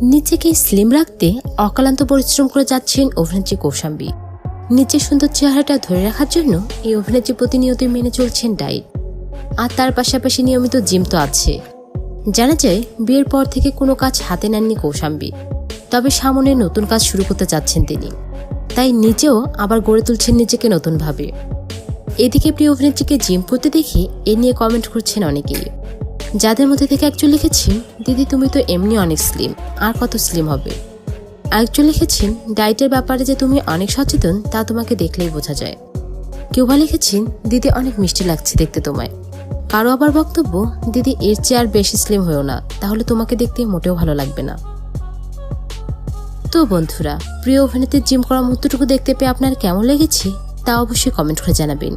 নিজেকে স্লিম রাখতে অক্লান্ত পরিশ্রম করে যাচ্ছেন অভিনেত্রী কৌশাম্বী। নিজের সুন্দর চেহারাটা ধরে রাখার জন্য এই অভিনেত্রী প্রতিনিয়তই মেনে চলছেন ডায়েট আর তার পাশাপাশি নিয়মিত জিম তো আছে। জানা যায়, বিয়ের পর থেকে কোনো কাজ হাতে নেননি কৌশাম্বী। তবে সামনে নতুন কাজ শুরু করতে চাচ্ছেন তিনি। তাই নিজেও আবার গড়ে তুলছেন নিজেকে নতুনভাবে। এদিকে প্রিয় অভিনেত্রীকে জিম করতে দেখে এ নিয়ে কমেন্ট করছেন অনেকেই। যাদের মধ্যে থেকে একজন লিখেছেন দিদি, তুমি তো এমনি অনেক স্লিম আর কত স্লিম হবে? আরেকজন লিখেছেন ডায়েটের ব্যাপারে যে তুমি অনেক সচেতন, তা তোমাকে দেখলেই বোঝা যায়। কেউ বা লিখেছেন দিদি, অনেক মিষ্টি লাগছে দেখতে তোমায়। কারও আবার বক্তব্য, দিদি, এর চেয়ে আর বেশি স্লিম হয়েও না, তাহলে তোমাকে দেখতে মোটেও ভালো লাগবে না। তো বন্ধুরা, প্রিয় অভিনেত্রীর জিম করা মুহূর্তটুকু দেখতে পেয়ে আপনার কেমন লেগেছে, তা অবশ্যই কমেন্ট করে জানাবেন।